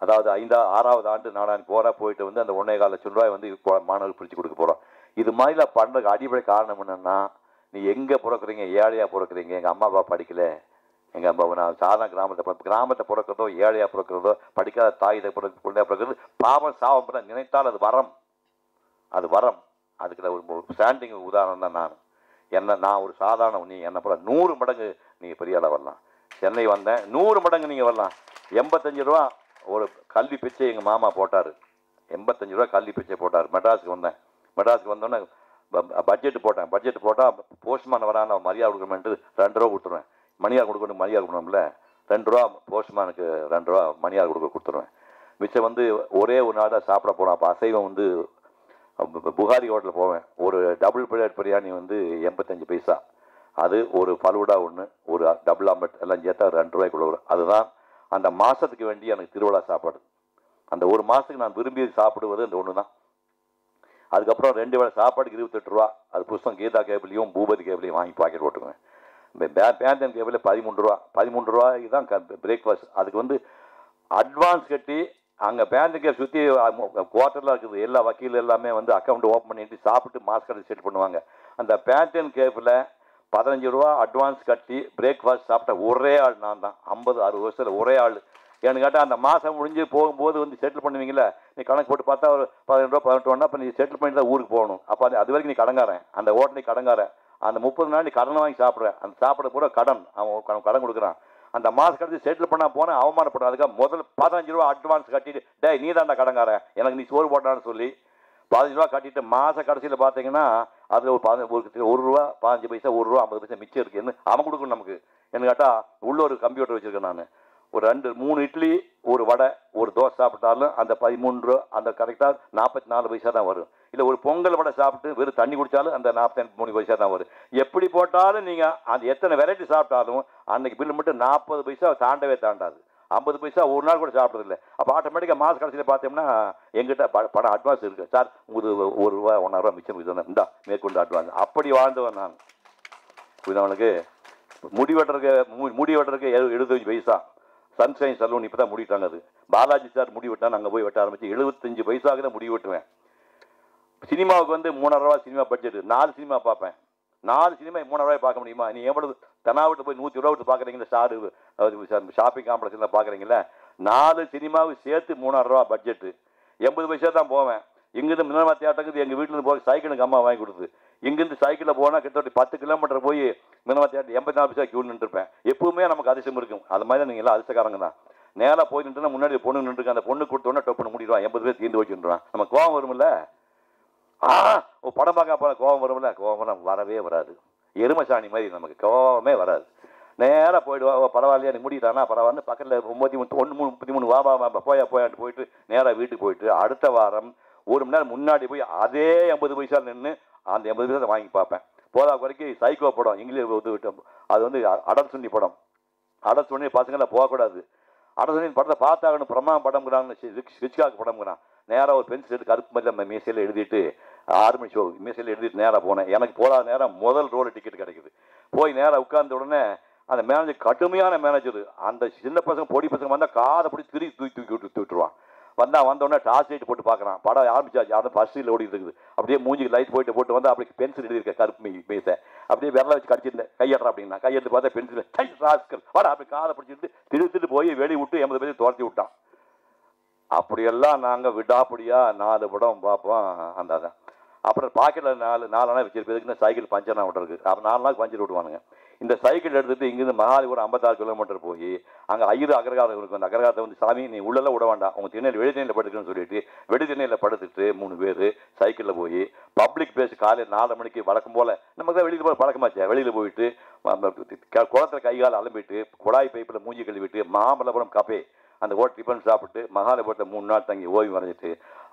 அதாவது ஐந்தா ஆறாவது ஆண்டு நாடானிக்கு போகிற போயிட்டு வந்து அந்த ஒன்றே கால லட்சம் ரூபாய் வந்து இப்போ மாணவர்கள் பிரித்து கொடுக்க போகிறோம் இது மாதிரிலாம் பண்ணுறதுக்கு அடிப்படை காரணம் என்னென்னா நீ எங்கே பிறக்குறீங்க? ஏழையாக பிறக்குறீங்க? எங்கள் அம்மா அப்பா படிக்கலை. எங்கள் அம்மா நான் சாதாரண கிராமத்தை பிறப்பு கிராமத்தை பிறக்கிறதோ ஏழையாக பிறக்கிறதோ படிக்காத தாயை பிறகு பிள்ளையாக பிறக்கிறது பாவம் சாவம் பிற நினைத்தால் அது வரம். அது வரம். அதுக்கு ஒரு ஸ்டாண்டிங் உதாரணம் தான் நான். என்ன நான் ஒரு சாதாரண நீ என்ன போல நூறு மடங்கு நீங்கள் பெரிய அளவு வரலாம். சென்னை வந்தேன் நூறு மடங்கு நீங்கள் வரலாம். எண்பத்தஞ்சு ரூபா ஒரு கல்வி பிச்சை எங்கள் மாமா போட்டார். எண்பத்தஞ்சு ரூபா கல்வி பிச்சை போட்டார். மெட்ராஸுக்கு வந்தேன். மெட்ராஸுக்கு வந்தோன்னே பட்ஜெட் போட்டேன். பட்ஜெட் போட்டால் போஸ்ட்மேன் வரான்னு நான் மரியாதை கொடுக்கணும்ட்டு ரெண்டு ரூபா கொடுத்துருவேன். மணியார் கொடுக்கணும் மணியார் கொடுக்கணும்ல. ரெண்டு ரூபா போஸ்ட்மேனுக்கு ரெண்டு ரூபா மணியார் கொடுக்க கொடுத்துருவேன். மிச்சம் வந்து ஒரே ஒரு நாள் தான் சாப்பிட போகிறோம் அப்போ அசைவம் வந்து புகாரி ஹோட்டலில் போவேன். ஒரு டபுள் பிளேட் பிரியாணி வந்து எண்பத்தஞ்சு பைசா. அது ஒரு ஃபலூடா ஒன்று ஒரு டபுள் ஆம்லெட் எல்லாம் சேர்த்தா ரெண்டு ரூபாய்க்குள்ள வரும் அதுதான் அந்த மாதத்துக்கு வேண்டி எனக்கு திருவிழா சாப்பாடு. அந்த ஒரு மாதத்துக்கு நான் விரும்பி சாப்பிடுவது அந்த ஒன்று தான் அதுக்கப்புறம் ரெண்டு வேளை சாப்பாடுக்கு இருபத்தெட்டு ரூபா. அது புஸ்தகம் கீதா கேபிளையும் பூபதி கேபிளையும் வாங்கி பாக்கெட் போட்டுக்குவேன். பேந்தன் கேபிளில் பதிமூன்று ரூபா பதிமூன்று ரூபாய்க்கு தான் பிரேக்ஃபாஸ்ட் அதுக்கு வந்து அட்வான்ஸ் கட்டி அங்கே பேங்க் கேப் சுற்றி குவார்ட்டரில் இருக்குது. எல்லா வக்கீல் எல்லாமே வந்து அக்கௌண்ட் ஓப்பன் பண்ணிட்டு சாப்பிட்டு மாஸ்க் கட்டி செட் பண்ணுவாங்க. அந்த பேண்டன் கேப்பில் பதினஞ்சு ரூபா அட்வான்ஸ் கட்டி பிரேக்ஃபாஸ்ட் சாப்பிட்ட ஒரே ஆள் நான் தான். ஐம்பது அறுபது வருஷத்தில் ஒரே ஆள். ஏன்னு கேட்டால் அந்த மாதம் முடிஞ்சு போகும்போது வந்து செட்டில் பண்ணுவீங்களே நீ கணக்கு போட்டு பார்த்தா ஒரு பதினெண்டு ரூபா பதினெட்டு ரூபா அப்போ நீ செட்டில் பண்ணி தான் ஊருக்கு போகணும். அப்போ அது அது வரைக்கும் நீ கடங்காரன் அந்த ஹோட்டல் நீ கடங்காரன் அந்த முப்பது நாள் நீ கடன் வாங்கி சாப்பிட்ற. அந்த சாப்பிட பூரா கடன். அவன் கடன் கொடுக்குறான். அந்த மாதம் கடைசி செட்டில் பண்ணால் போனால் அவமானப்படும் அதுக்காக முதல்ல பதினஞ்சு ரூபா அட்வான்ஸ் கட்டிட்டு டே நீ தான்டா கடங்காரன் எனக்கு நீ சோறு போட்டான்னு சொல்லி பதினஞ்சு ரூபா கட்டிட்டு மாத கடைசியில் பார்த்தீங்கன்னா அதில் ஒரு பதினஞ்சு ஒரு ரூபா பதினஞ்சு பைசா ஒரு ரூபா ஐம்பது பைசா மிச்சம் இருக்குன்னு அவன் கொடுக்கணும் நமக்கு. என்ன கேட்டால் உள்ள ஒரு கம்ப்யூட்டர் வச்சுருக்கேன் நான். ஒரு ரெண்டு மூணு இட்லி ஒரு வடை ஒரு தோசை சாப்பிட்டாலும் அந்த பதிமூன்று ரூபா அந்த கரெக்டாக நாற்பத்தி நாலு பைசா தான் வரும். இல்லை ஒரு பொங்கல் வடை சாப்பிட்டு வெறும் தண்ணி குடித்தாலும் அந்த நாற்பத்தி மூணு பைசா தான் வரும். எப்படி போட்டாலும் நீங்கள் அந்த எத்தனை வெரைட்டி சாப்பிட்டாலும் அன்னைக்கு பில்லு மட்டும் நாற்பது பைசா தாண்டவே தாண்டாது. ஐம்பது பைசா ஒரு நாள் கூட சாப்பிட்றதில்ல. அப்போ ஆட்டோமேட்டிக்காக மாத கடைசியில் பார்த்தோம்னா எங்கிட்ட ப- பணம் அட்வான்ஸ் இருக்குது சார் உங்களுக்கு ஒரு ரூபா ஒன்றரை ரூபா மிச்சம் இது இந்தா மேற்கொண்டு அட்வான்ஸ் அப்படி வாழ்ந்தவன் நான். புரியுதா அவனுக்கு முடி வெட்டுறதுக்கு மு- முடி வெட்டுறதுக்கு எழுபத்தஞ்சு பைசா. சன்ஷைன் சலூன் இப்போ தான் முடிவிட்டாங்க அது. பாலாஜி சார் முடி வெட்டான்னு அங்கே போய் வெட்ட ஆரம்பிச்சு எழுபத்தஞ்சு பைசாவுக்கு தான் முடி வெட்டுவேன். சினிமாவுக்கு வந்து மூணாயிரரூவா சினிமா பட்ஜெட் நாலு சினிமா பார்ப்பேன். நாலு சினிமா மூணாயிரம் ரூபாய் பார்க்க முடியுமா? நீ எவ்வளவு தெனாவிட்டு போய் நூற்றி ரூபா விட்டு பார்க்குறீங்களா ஸ்டாரு ஷாப்பிங் காம்ப்ளெக்ஸில் பார்க்குறீங்களா நாலு சினிமாவுக்கு சேர்த்து மூணாயிரரூவா பட்ஜெட்டு எண்பது பைசா தான் போவேன். இங்கேருந்து மினர்மா தேட்டருக்கு எங்கள் வீட்டிலேருந்து போக சைக்கிளுக்கு அம்மா வாங்கி கொடுத்து. இங்கேருந்து சைக்கிளில் போனால் கிட்டத்தட்ட பத்து கிலோமீட்டர் போய் மினர்மா தேட்டர் எண்பத்தி நாலு பைசா கியூ நின்றுருப்பேன் எப்பவுமே நமக்கு அதிசயம் இருக்கும். அது மாதிரி தான் நீங்கள் எல்லாம் அதிசயக்காரங்க தான். நேராக போய் நின்றுனா முன்னாடி பொண்ணு நின்றுருக்கு அந்த பொண்ணு கொடுத்தோன்னே டொப்புன்னு முடிடுவான். எண்பது பேர் தீர்ந்து வச்சுருவான் நம்ம கோவம் வரும்ல? ஆ ஓ படம் பார்க்க போல கோவம் வரும்ல? கோவம் நமக்கு வரவே வராது. எருமசாணி மாதிரி நமக்கு கோபமே வராது. நேராக போயிடுவா. ஓ பரவாயில்லையா நீ முடிக்கிட்டானா பரவாயில்ல பக்கத்தில் ஒம்பத்தி மூணு ஒன்று மூணு முப்பத்தி மூணு வா வா போயா போயான்ட்டு போயிட்டு நேராக வீட்டுக்கு போயிட்டு அடுத்த வாரம் ஒரு மணி நேரம் முன்னாடி போய் அதே எண்பது பைசா நின்று அந்த எண்பது பைசா வாங்கி பார்ப்பேன். போதா வரைக்கும் சைக்கோ படம் இங்கிலீஷ் வந்து விட்டோம். அது வந்து அடர் சுண்ணி படம். அடர் சுண்ணி பசங்களாம் போகக்கூடாது. அடர் சுண்ணி படத்தை பார்த்தாகணும். பிரமா படம்ங்கிறாங்க ரிச்காக் படம்ங்கிறான். நேராக ஒரு பென்சில் எடுத்து கருப்பு மாதிரி நம்ம மீசையில் எழுதிட்டு ஆறு மணி ஷோ மீசையில் எழுதிட்டு நேராக போனேன். எனக்கு போகாத நேரம் முதல் ரோல் டிக்கெட் கிடைக்குது. போய் நேராக உட்கார்ந்த உடனே அந்த மேனேஜர் கடுமையான மேனேஜர் அந்த சின்ன பசங்க பொடி பசங்க வந்தால் காதை பிடிச்சி திருப்பி தூக்கி தூக்கி விட்டு தூக்கி விட்டுருவான். வந்தோடனே டார்ச் லைட் போட்டு பார்க்குறான். படம் ஆரம்பிச்சாச்சு. அதை ஃபர்ஸ்ட் சீட்டில் ஓடிட்டு இருக்குது. அப்படியே மூஞ்சிக்கு லைட் போயிட்டு போட்டு வந்து அப்படி பென்சில் எழுதியிருக்கேன் கருப்பு மீ மீசை. அப்படியே விரல வச்சு கடிச்சிருந்தேன். கையடுறா அப்படின்னா. கையெடுத்து பார்த்தா பென்சில் ராஸ்கல் வாடா அப்படி காதை பிடிச்சிட்டு திருத்துட்டு போய் வெளியே விட்டு எண்பது பேர் துரத்தி விட்டான். அப்படியெல்லாம் நாங்கள் விடாப்படியாக நாலு படம் பார்ப்போம். அந்த அதான் அப்புறம் பாக்கெட்டில் நாலு நாலு நாள் வச்சிருப்பதுக்கு சைக்கிள் பஞ்சர் விட்டுருக்கு அப்புறம் நாலு நாள் பஞ்சர் விடுவானுங்க. இந்த சைக்கிள் எடுத்துகிட்டு இங்கேருந்து மகாலிபுரம் ஐம்பத்தாறு கிலோமீட்டர் போய் அங்கே ஐயரு அகரகாரம் இருக்கும் அந்த அகரகாரத்தை வந்து சாமி நீ உள்ளெல்லாம் விட வேண்டாம். உங்கள் திண்ணையில் வெளி திண்ணையில் படுத்துக்கணும்னு சொல்லிட்டு வெடி தண்ணியில் படுத்துட்டு மூணு பேர் சைக்கிளில் போய் பப்ளிக் பேஸ் காலையில் நாலு மணிக்கு வழக்கம் போல் நமக்கு தான் வெளியில் போய் பழக்கமாச்சு. வெளியில் போயிட்டு குளத்தில் குளத்துல கை கால் அலம்பிட்டு குழாய் பைப்பில் மூஞ்சி கழுவிட்டு மாமல்லபுரம் கபே அந்த ஹோட்டல் டிஃபன் சாப்பிட்டு மகாலபுரத்தில் மூணு நாள் தங்கி ஓய்வு வரைஞ்சிட்டு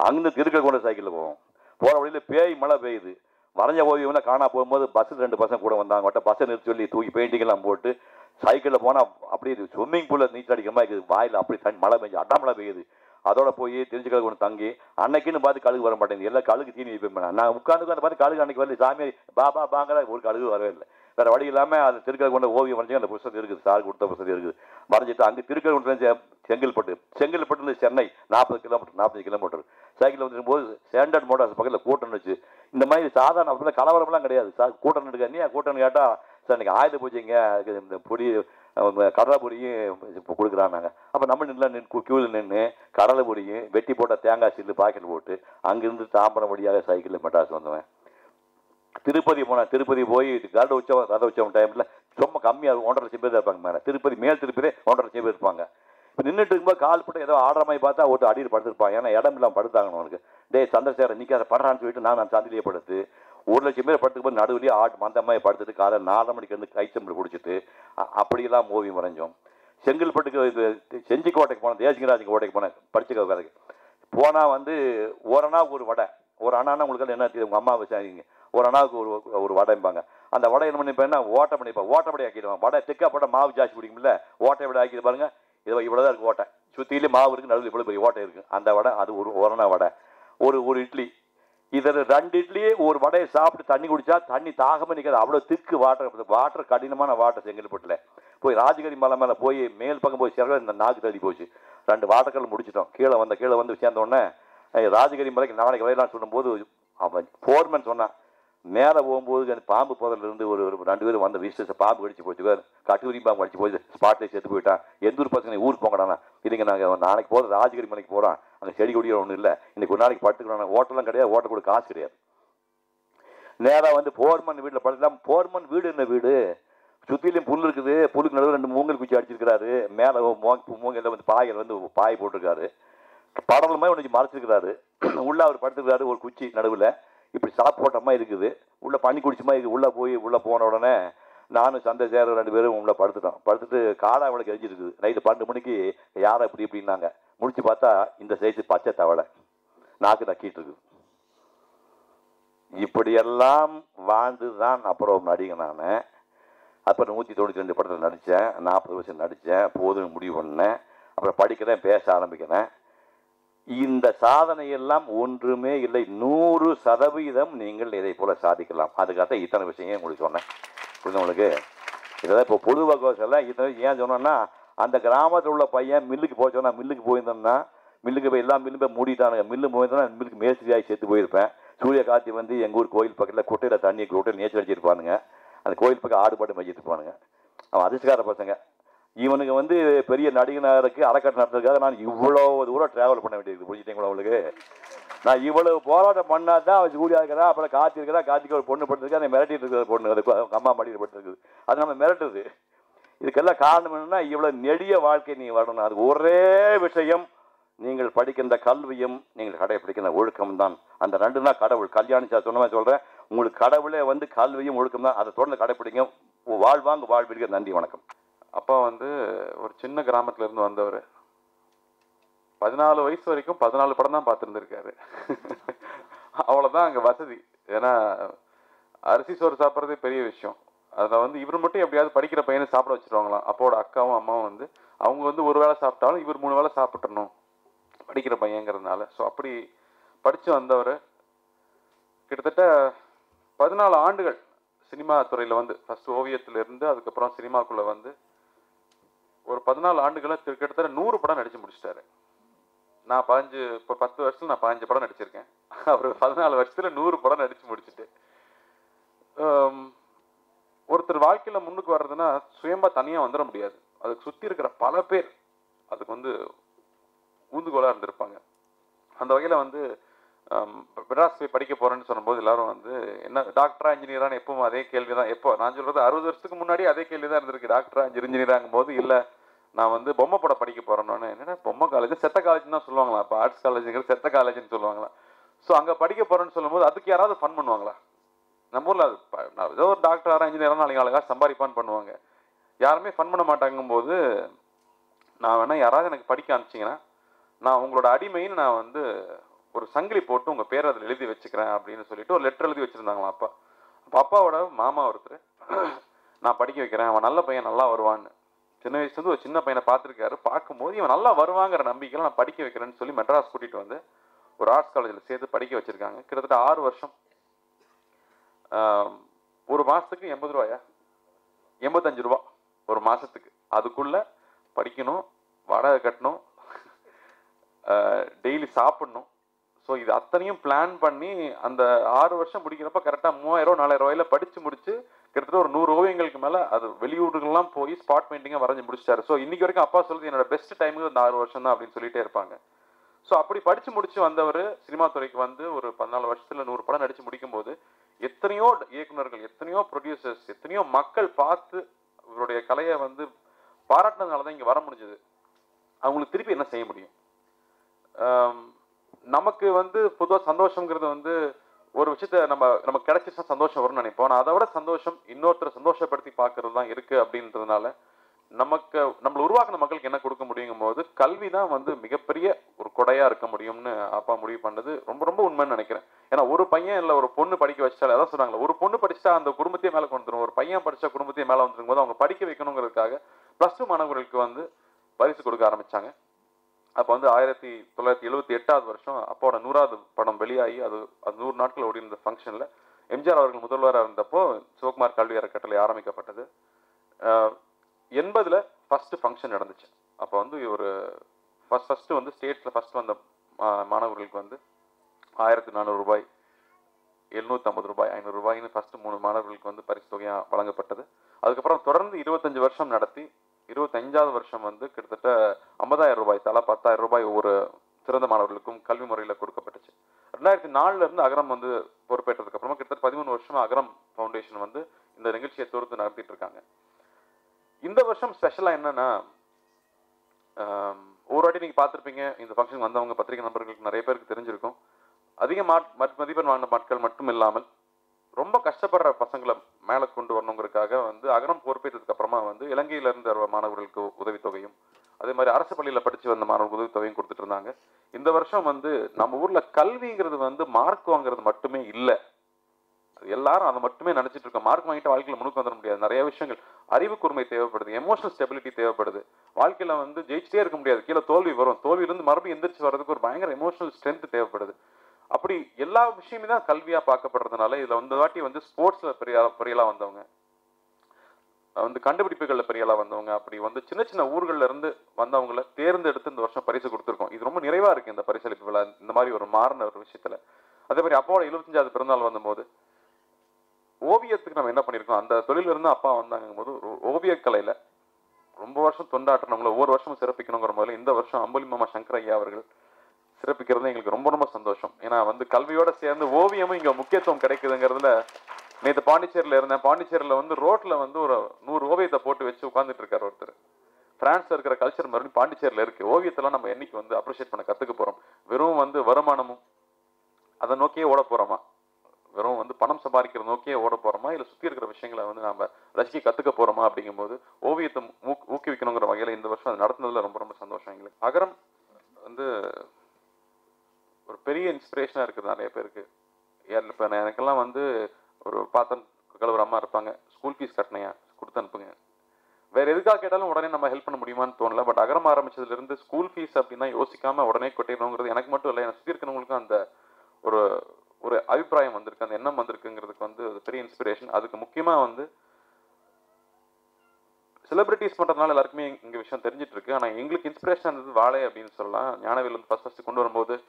அங்கே திருக்கல் கொண்ட சைக்கிளில் போவோம். போகிற வழியில் பேய் மழை பெய்யுது. வரைஞ்ச ஓவியம்னா காணா போகும்போது பஸ்ஸில் ரெண்டு பசங்க கூட வந்தாங்க. வட்ட பஸ்ஸை நிறுத்தி சொல்லி தூக்கி பெயிண்டிங்லாம் போட்டு சைக்கிளில் போனால் அப்படியே ஸ்விம்மிங் பூலில் நீச்சல் அடிக்கிற மாதிரி இருக்குது. வாயில் அப்படி தண்ணி மழை பெஞ்சு அட்டா மழை பெய்யுது. அதோட போய் தெரிஞ்சுக்கிறது ஒன்று தங்கி அன்னைக்குன்னு பார்த்து கழுகு வர மாட்டேங்குது. எல்லாம் கழுகு தீனி வைப்பேன் நான் உட்காந்து உட்காந்து பார்த்து கழுகு அன்னைக்கு வரல. சாமி பா பா பாங்கிற ஒரு கழுகு வரவே இல்லை. வேறு வழி இல்லாமல் அது திருக்கல் கொண்ட ஓவியம் வரைஞ்சி அந்த புஸ்தகம் இருக்குது சார் கொடுத்த புஸ்தகம் இருக்குது. வரைஞ்சிட்டு அங்கே திருக்கல் கொண்டு செங்கல்பட்டு செங்கல்பட்டு சென்னை நாற்பது கிலோமீட்டர் நாற்பது கிலோமீட்டர். சைக்கிள் வந்துடும் போது ஸ்டாண்டர்ட் மோட்டார்ஸ் பக்கத்தில் கூட்டம் வச்சு இந்த மாதிரி சாதாரண அப்படி கலவரம்லாம் கிடையாது. சார் கூட்டம் எடுக்க நீ கூட்டம் கேட்டால் சார் இன்னைக்கு ஆயுத பூஜைங்க இந்த பொடி கடலை பொடியும் இப்போ கொடுக்குறாங்க. அப்போ நம்ம நின்று நின்று க்யூவில் நின்று கடலை பொடியும் வெட்டி போட்ட தேங்காய் சில்லு பாக்கெட் போட்டு அங்கேருந்து தாம்பரம் வழியாக சைக்கிளில் மெட்ராஸ் வந்தவன். திருப்பதி போனேன் திருப்பதி போய் கருட உற்சவம் ரத உற்சவம் டைமில் ரொம்ப கம்மியாக ஒன்றரை லட்சம் பேர் இருப்பாங்க மேலே. திருப்பதி மேல் திருப்பதி ஒன்றரை லட்சம் பேர் இருப்பாங்க. இப்போ நின்றுட்டு இருக்கும்போது கால் போட்டு ஏதோ ஆடுற மாதிரி பார்த்தா ஒரு அடியில் படுத்துருப்பாங்க ஏன்னா இடம் இல்லாமல் படுத்தாங்க உனக்கு டேய் சந்திரசேகரன் நிற்காத படுறான்னு சொல்லிட்டு நான் நான் சந்திலேயே படுத்து ஒரு லட்சம் பேர் படுத்துக்கு போது நடுவுலேயே ஆட்டு மந்த மாதிரி படுத்துட்டு காலை நாலரை மணிக்கு வந்து கைச்சம்பளி பிடிச்சிட்டு அ- அப்படியெல்லாம் ஓவியம் வரைஞ்சோம் செங்கல்பட்டுக்கு இது செஞ்சி கோட்டைக்கு போனேன் தேசிங்கராஜன் கோட்டைக்கு போனேன் படிச்சுக்க கதைக்கு. போனால் வந்து ஓரணா ஒரு வடை. ஒரு அண்ணானா உங்களுக்கு என்ன தெரியும் உங்கள் அம்மா வச்சாங்க ஒரு அண்ணாவுக்கு ஒரு ஒரு வடைம்பாங்க. அந்த வடை என்ன பண்ணிப்பேன்னா ஓட்டை பண்ணிப்பேன் ஓட்டப்படி ஆக்கிடுவான். வடை திக்கா மாவு ஜாஸ்தி பிடிக்கும்ல ஓட்டை விட ஆக்கிட்டு பாருங்க. இது இவ்வளோ தான் இருக்குது ஓட்டை. சுற்றிலே மாவு இருக்குது நடுவில் இவ்வளோ பெரிய ஓட்டை இருக்குது அந்த வடை அது ஒரு ஒரணா வடை. ஒரு ஒரு இட்லி. இதில் ரெண்டு இட்லியே ஒரு வடையை சாப்பிட்டு தண்ணி குடித்தா தண்ணி தாகமே நிற்காது அவ்வளோ திக்கு வாட்டர் வாட்டர் கடினமான வாட்டர் செங்கல்பட்டில். போய் ராஜகிரி மலை மேலே போய் மேல் பக்கம் போய் சேர இந்த நாக்கு தள்ளி போச்சு. ரெண்டு வாட்டர்கள் முடிச்சிட்டோம். கீழே வந்த கீழே வந்து சேர்ந்தோடனே ராஜகிரி மலைக்கு நாளைக்கு வரையலாம் சொல்லும்போது அவன் ஃபோர்மேன் சொன்னான் மேலே போகும்போது அந்த பாம்பு போதிலிருந்து ஒரு ஒரு ரெண்டு பேரும் வந்த விசேஷ பாம்பு கடிச்சு போச்சு கட்டுரி பாம்பு கடிச்சு போய் ஸ்பாட்லேயே செத்து போயிட்டான். எந்த ஊர் பசங்க ஊருக்கு போங்கடாண்ணா இல்லைங்க நாங்கள் நாளைக்கு போகிற ராஜகிரி மலைக்கு போகிறோம் அங்கே செடி கொடி ஒன்றும் இல்லை. இன்னைக்கு ஒரு நாளைக்கு படுத்துக்கிறோம். ஓட்டலாம் கிடையாது. ஓட்ட கூட காசு கிடையாது. நேராக வந்து போர்மன் வீட்டில் படுத்துலாம் போர்மன் வீடு என்ன வீடு? சுற்றிலையும் புல் இருக்குது. புல்லுக்கு நடுவில் ரெண்டு மூங்கல் குச்சி அடிச்சிருக்கிறாரு. மேலே மூங்கல் வந்து பாயில் வந்து பாய் போட்டிருக்காரு. படல் மாதிரி ஒன்று மறைச்சிருக்கிறாரு. உள்ளே அவர் படுத்துருக்காரு ஒரு குச்சி நடுவில். இப்படி சாப் இருக்குது. உள்ளே பண்ணி குடிச்ச மாதிரி இருக்குது. உள்ளே போய் உள்ளே போன உடனே நானும் சந்தை சேர ரெண்டு பேரும் உங்களை படுத்துட்டோம். படுத்துட்டு காடா அவளுக்கு எரிஞ்சிருக்குது. நைட்டு பன்னெண்டு மணிக்கு யாரை இப்படி இப்படின்னாங்க. முடிச்சு பார்த்தா இந்த சைஸு பச்சை தவளை. நாக்கு நக்கிட்டு இருக்குது. இப்படியெல்லாம் வாழ்ந்து தான் அப்புறம் நடிகை நான். அப்புறம் நூற்றி தொண்ணூற்றி ரெண்டு படத்தில் நடித்தேன் நாற்பது வருஷம் நடித்தேன் போதும் முடிவு பண்ணேன். அப்புறம் படிக்கிறேன் பேச ஆரம்பிக்கிறேன். இந்த சாதனையெல்லாம் ஒன்றுமே இல்லை. நூறு சதவீதம் நீங்கள் இதை போல சாதிக்கலாம். அதுக்காக இத்தனை விஷயம் உங்களுக்கு சொன்னேன். புரியுது உங்களுக்கு? இதெல்லாம் இப்போ பொதுவாக சொல்ல இத்தனை ஏன் சொன்னேன்னா அந்த கிராமத்தில் உள்ள பையன் மில்லுக்கு போக மில்லுக்கு போயிருந்தோம்னா மில்லுக்கு போய் எல்லா மில்லும் போய் மூடிட்டானுங்க. மில்லு போயிருந்தோம்னா மில்லுக்கு மேஸ்திரியாகி சேர்த்து போயிருப்பேன். சூரிய காத்தி வந்து எங்கள் ஊர் கோயில் பக்கத்தில் குட்டையில் தண்ணி குட்டையில் நீச்சல் அடிச்சிருப்பானுங்க அந்த கோயில் பக்கம் ஆடுபாட்டு பாட்டு அவன் அதிர்ஷ்டக்கார பசங்க. இவனுக்கு வந்து பெரிய நடிகனருக்கு அறக்கட்டை நடத்துறதுக்காக நான் இவ்வளோ தூரம் ட்ராவல் பண்ண வேண்டியது புரிஞ்சுட்டீங்களா உங்களுக்கு? நான் இவ்வளவு போராட்டம் பண்ணா தான் அவன் கூடியா இருக்கிறா அப்புறம் காத்தி இருக்கிறா காத்திக்கு ஒரு பொண்ணு படுத்திருக்கா அதை மிரட்டிட்டு இருக்கிற பொண்ணு அது அவங்க அம்மா மடியில் படுத்துருக்குது. அது நம்ம மிரட்டுது. இதுக்கெல்லாம் காரணம் என்னன்னா இவ்வளோ நெடிய வாழ்க்கை நீ வரணும் அது ஒரே விஷயம் நீங்கள் படிக்கின்ற கல்வியும் நீங்கள் கடைபிடிக்கின்ற ஒழுக்கம் தான். அந்த ரெண்டு தான் கடவுள். கல்யாணம் சார் சொன்ன மாதிரி சொல்கிறேன் உங்களுக்கு கடவுளே வந்து கல்வியும் ஒழுக்கம் தான். அதை தொடர்ந்து கடைபிடிங்க. வாழ்வாங்க வாழ்வீர்கள் நன்றி வணக்கம். அப்பா வந்து ஒரு சின்ன கிராமத்துல இருந்து வந்தவர். பதினாலு வயசு வரைக்கும் பதினாலு படம் தான் பார்த்துருந்துருக்காரு. அவ்வளோதான் அங்கே வசதி. ஏன்னா அரிசி சோறு சாப்பிட்றதே பெரிய விஷயம். அதில் வந்து இவர் மட்டும் எப்படியாவது படிக்கிற பையனை சாப்பிட வச்சிருவாங்களாம். அப்போட அக்காவும் அம்மாவும் வந்து அவங்க வந்து ஒரு வேளை சாப்பிட்டாலும் இவர் மூணு வேளை சாப்பிட்றணும் படிக்கிற பையங்கிறதுனால. ஸோ அப்படி படித்து வந்தவர். கிட்டத்தட்ட பதினாலு ஆண்டுகள் சினிமா துறையில் வந்து ஃபஸ்ட் ஓவியத்திலிருந்து அதுக்கப்புறம் சினிமாக்குள்ளே வந்து ஒரு பதினாலு ஆண்டுகளாக கிட்டத்தட்ட நூறு படம் நடித்து முடிச்சிட்டாரு. நான் பதினஞ்சு இப்போ பத்து வருஷத்தில் நான் பதினஞ்சு படம் நடிச்சிருக்கேன். அவர் பதினாலு வருஷத்துல நூறு படம் நடித்து முடிச்சுட்டு. ஒருத்தர் வாழ்க்கையில் முன்னுக்கு வர்றதுன்னா சுயம்பா தனியாக வந்துட முடியாது. அதுக்கு சுற்றி இருக்கிற பல பேர் அதுக்கு வந்து ஊந்துகோலாக இருந்திருப்பாங்க. அந்த வகையில் வந்து மெட்ராஸ் படிக்க போறேன்னு சொன்னபோது எல்லாரும் வந்து என்ன டாக்டரா இன்ஜினியரான்னு எப்பவும் அதே கேள்வி தான் எப்போ நான் சொல்றது அறுபது வருஷத்துக்கு முன்னாடி அதே கேள்வி தான் இருந்திருக்கு டாக்டரா இன்ஜினியராங்கும் போது இல்லை நான் வந்து பொம்மை படம் படிக்க போறேன்னு என்னென்னா பொம்மை காலேஜ் செத்த காலேஜ் தான் சொல்லுவாங்களா? இப்போ ஆர்ட்ஸ் காலேஜுங்கிறது செத்த காலேஜ்னு சொல்லுவாங்களா? ஸோ அங்கே படிக்க போறேன்னு சொல்லும்போது அதுக்கு யாராவது ஃபன் பண்ணுவாங்களா? நம்ம ஊரில் அது நான் ஏதோ ஒரு டாக்டரா இன்ஜினியரா நாளைக்கு அழகாக சம்பாதிப்பான்னு பண்ணுவாங்க. யாருமே ஃபன் பண்ண மாட்டாங்கும் போது நான் வேணால் யாராவது எனக்கு படிக்க அனுப்பிச்சிங்கன்னா நான் உங்களோட அடிமைன்னு நான் வந்து ஒரு சங்கிலி போட்டு உங்கள் பேரை அதில் எழுதி வச்சுக்கிறேன் அப்படின்னு சொல்லிட்டு ஒரு லெட்டர் எழுதி வச்சுருந்தாங்களா அப்பா. அப்போ அப்பாவோட மாமா ஒருத்தர் நான் படிக்க வைக்கிறேன் அவன் நல்ல பையன் நல்லா வருவான்னு. சின்ன வயசுலேருந்து ஒரு சின்ன பையனை பார்த்துருக்காரு. பார்க்கும்போது இவன் நல்லா வருவாங்கிற நம்பிக்கையில் நான் படிக்க வைக்கிறேன்னு சொல்லி மெட்ராஸ் கூட்டிகிட்டு வந்து ஒரு ஆர்ட்ஸ் காலேஜில் சேர்த்து படிக்க வச்சுருக்காங்க. கிட்டத்தட்ட ஆறு வருஷம். ஒரு மாதத்துக்கு எண்பது ரூபாயா? எண்பத்தஞ்சு ரூபா ஒரு மாதத்துக்கு அதுக்குள்ளே படிக்கணும் வாடகை கட்டணும் டெய்லி சாப்பிட்ணும். ஸோ இது அத்தனையும் பிளான் பண்ணி அந்த ஆறு வருஷம் முடிக்கிறப்ப கரெக்டாக மூவாயிரம் நாலாயிரம் ரூபாயில படித்து முடிச்சு கிட்டத்தட்ட ஒரு நூறு ஓவியங்களுக்கு மேலே அது வெளியூருக்கெல்லாம் போய் ஸ்பாட் பெயிண்டிங்காக வரைஞ்சி முடிச்சிட்டாரு. ஸோ இன்னைக்கு வரைக்கும் அப்பா சொல்றது என்னோட பெஸ்ட் டைமுக்கு இந்த ஆறு வருஷம் தான் அப்படின்னு சொல்லிட்டே இருப்பாங்க. ஸோ அப்படி படித்து முடிச்சு வந்தவர் சினிமா துறைக்கு வந்து ஒரு பதினாலு வருஷத்தில் நூறு படம் நடித்து முடிக்கும் போது எத்தனையோ இயக்குனர்கள் எத்தனையோ ப்ரொடியூசர்ஸ் எத்தனையோ மக்கள் பார்த்து இவருடைய கலையை வந்து பாராட்டினதுனால தான் இங்கே வர முடிஞ்சது. அவங்களுக்கு திருப்பி என்ன செய்ய முடியும்? நமக்கு வந்து பொதுவாக சந்தோஷங்கிறது வந்து ஒரு விஷயத்த நம்ம நமக்கு கிடைச்சிச்சா சந்தோஷம் வரும்னு நினைப்போம். ஆனால் அதை விட சந்தோஷம் இன்னொருத்தரை சந்தோஷப்படுத்தி பார்க்கறது தான் இருக்குது அப்படின்றதுனால நமக்கு நம்மளை உருவாக்குன மக்களுக்கு என்ன கொடுக்க முடியுங்கும் போது கல்வி தான் வந்து மிகப்பெரிய ஒரு கொடையாக இருக்க முடியும்னு அப்பா முடிவு பண்ணது. ரொம்ப ரொம்ப உண்மைன்னு நினைக்கிறேன். ஏன்னா ஒரு பையன் இல்லை ஒரு பொண்ணு படிக்க வச்சாலே அதான் சொன்னாங்களே ஒரு பொண்ணு படிச்சா அந்த குடும்பத்தையே மேலே கொண்டு வந்துரும். ஒரு பையன் படித்தா குடும்பத்தையே மேலே வந்துடும் போது அவங்க படிக்க வைக்கணுங்கிறதுக்காக ப்ளஸ் டூ மாணவர்களுக்கு வந்து பரிசு கொடுக்க ஆரம்பித்தாங்க அப்போ வந்து ஆயிரத்தி தொள்ளாயிரத்தி எழுபத்தி எட்டாவது வருஷம் அப்போட நூறாவது படம் வெளியாகி அது அது நூறு நாட்கள் ஓடி இருந்த ஃபங்க்ஷனில் எம்ஜிஆர் அவர்கள் முதல்வராக இருந்தப்போ சிவகுமார் கல்வி அறக்கட்டளை ஆரம்பிக்கப்பட்டது எண்பதில் ஃபஸ்ட்டு ஃபங்க்ஷன் நடந்துச்சு. அப்போ வந்து ஒரு ஃபஸ்ட் ஃபஸ்ட்டு வந்து ஸ்டேட்டில் ஃபஸ்ட் வந்த மா- மாணவர்களுக்கு வந்து ஆயிரத்தி நானூறு ரூபாய் எழுநூற்றம்பது ரூபாய் ஐநூறு ரூபாய்னு ஃபஸ்ட்டு மூணு மாணவர்களுக்கு வந்து பரிசு தொகையாக வழங்கப்பட்டது. அதுக்கப்புறம் தொடர்ந்து இருபத்தஞ்சு வருஷம் நடத்தி இருபத்தஞ்சாவது வருஷம் வந்து கிட்டத்தட்ட ஐம்பதாயிரம் ரூபாய் தலா பத்தாயிரம் ரூபாய் ஒவ்வொரு சிறந்த மாணவர்களுக்கும் கல்வி முறையில் கொடுக்கப்பட்டுச்சு. ரெண்டாயிரத்தி நாலுல இருந்து அகரம் வந்து பொறுப்பேற்றதுக்கு அப்புறமா கிட்டத்தட்ட பதிமூணு வருஷமா அகரம் ஃபவுண்டேஷன் வந்து இந்த நிகழ்ச்சியை தொடுத்து நடத்திட்டு இருக்காங்க. இந்த வருஷம் ஸ்பெஷலாக என்னன்னா ஒரு வாட்டி நீங்கள் பார்த்துருப்பீங்க இந்த ஃபங்க்ஷன் வந்தவங்க பத்திரிகை நண்பர்களுக்கு நிறைய பேருக்கு தெரிஞ்சிருக்கும். அதிக மாட் மதிப்பெண் வாங்கின மக்கள் மட்டும் இல்லாமல் ரொம்ப கஷ்டப்படுற பசங்களை மேலே கொண்டு வரணுங்கிறதுக்காக வந்து அகரம் பொறுப்பேற்றதுக்கு அப்புறமா வந்து இலங்கையிலிருந்து வர மாணவர்களுக்கு உதவித்தொகையும் அதே மாதிரி அரசு பள்ளியில் படித்து வந்த மாணவர்களுக்கு உதவித்தொகையும் கொடுத்துட்டு இருந்தாங்க. இந்த வருஷம் வந்து நம்ம ஊரில் கல்விங்கிறது வந்து மார்க் வாங்குறது மட்டுமே இல்லை. எல்லாரும் அதை மட்டுமே நினைச்சிட்டு இருக்கோம். மார்க் வாங்கிட்டு வாழ்க்கையில் முன்னுக்கு வந்துட முடியாது. நிறைய விஷயங்கள். அறிவு கூர்மை தேவைப்படுது. எமோஷனல் ஸ்டெபிலிட்டி தேவைப்படுது. வாழ்க்கையில் வந்து ஜெயிச்சிட்டே இருக்க முடியாது. கீழே தோல்வி வரும். தோல்வியிலிருந்து மறுபடியும் எந்திரிச்சு வர்றதுக்கு ஒரு பயங்கர எமோஷனல் ஸ்ட்ரென்த் தேவைப்படுது. அப்படி எல்லா விஷயமே தான் கல்வியா பார்க்கப்படுறதுனால இதுல வந்து வாட்டி வந்து ஸ்போர்ட்ஸ்ல பெரிய பெரியலாம் வந்தவங்க. வந்து கண்டுபிடிப்புகள்ல பெரியலாம் வந்தவங்க. அப்படி வந்து சின்ன சின்ன ஊர்கள்ல இருந்து வந்தவங்கள தேர்ந்தெடுத்து இந்த வருஷம் பரிசு கொடுத்துருக்கோம். இது ரொம்ப நிறைவா இருக்கு இந்த பரிசளிப்பு விழா. இந்த மாதிரி ஒரு மாறின ஒரு விஷயத்துல. அதே மாதிரி அப்பாவோட எழுபத்தஞ்சாவது பிறந்தநாள் வந்தபோது ஓவியத்துக்கு நம்ம என்ன பண்ணியிருக்கோம் அந்த தொழில இருந்து அப்பா வந்தாங்கும் போது ஒரு ஓவியக்கலையில ரொம்ப வருஷம் தொண்டாற்றினவங்கள ஒவ்வொரு வருஷமும் சிறப்பிக்கணுங்கிற முதல்ல இந்த வருஷம் அம்புலி மாமா சங்கர் ஐயா அவர்கள் சிறப்பிக்கிறது எங்களுக்கு ரொம்ப ரொம்ப சந்தோஷம். ஏன்னா வந்து கல்வியோட சேர்ந்து ஓவியமும் இங்கே முக்கியத்துவம் கிடைக்குதுங்கிறதுல நேற்று பாண்டிச்சேரியில் இருந்தேன். பாண்டிச்சேரியில் வந்து ரோட்டில் வந்து ஒரு நூறு ஓவியத்தை போட்டு வச்சு உட்காந்துட்டு இருக்கார் ஒருத்தர். பிரான்ஸ்ல இருக்கிற கல்ச்சர் மறுபடியும் பாண்டிச்சேரியில் இருக்குது ஓவியத்தெல்லாம் நம்ம என்னைக்கு வந்து அப்ரிஷியேட் பண்ண கற்றுக்க போகிறோம் வெறும் வந்து வருமானமும் அதை நோக்கியே ஓட போகிறோமா வெறும் வந்து பணம் சம்பாதிக்கிற நோக்கியே ஓட போகிறோமா இல்லை சுற்றி இருக்கிற விஷயங்களை வந்து நம்ம ரசிக்க கற்றுக்க போகிறோமா அப்படிங்கும்போது ஓவியத்தை ஊக்குவிக்கணுங்கிற வகையில் இந்த வருஷம் அது நடத்துனதுல ரொம்ப ரொம்ப சந்தோஷம் எங்களுக்கு. அகரம் வந்து ஒரு பெரிய இன்ஸ்பிரேஷனா இருக்குது நிறைய பேருக்கு. ஏன் இப்ப நான் எனக்கெல்லாம் வந்து ஒரு பாத்திரம் கழுவுற அம்மா இருப்பாங்க. ஸ்கூல் ஃபீஸ் கட்டினையா கொடுத்து அனுப்புங்க. வேற எதுக்காக கேட்டாலும் உடனே நம்ம ஹெல்ப் பண்ண முடியுமான்னு தோணல. பட் அகரம் ஆரம்பிச்சதுல இருந்து ஸ்கூல் ஃபீஸ் அப்படின்னா யோசிக்காம உடனே கொட்டிடணுங்கிறது எனக்கு மட்டும் இல்லை எனக்கு இருக்கிறவங்களுக்கும் அந்த ஒரு ஒரு அபிப்பிராயம் வந்திருக்கு. அந்த எண்ணம் வந்திருக்குங்கிறதுக்கு வந்து அது பெரிய இன்ஸ்பிரேஷன் அதுக்கு முக்கியமா வந்து செலிபிரிட்டிஸ் பண்ணுறதுனால எல்லாருக்குமே இங்க விஷயம் தெரிஞ்சிட்டு இருக்கு. ஆனா எங்களுக்கு இன்ஸ்பிரேஷன் இருந்தது வாழை அப்படின்னு சொல்லலாம். ஞானவேல் வந்து ஃபஸ்ட் ஃபஸ்ட்டு கொண்டு வரும்போது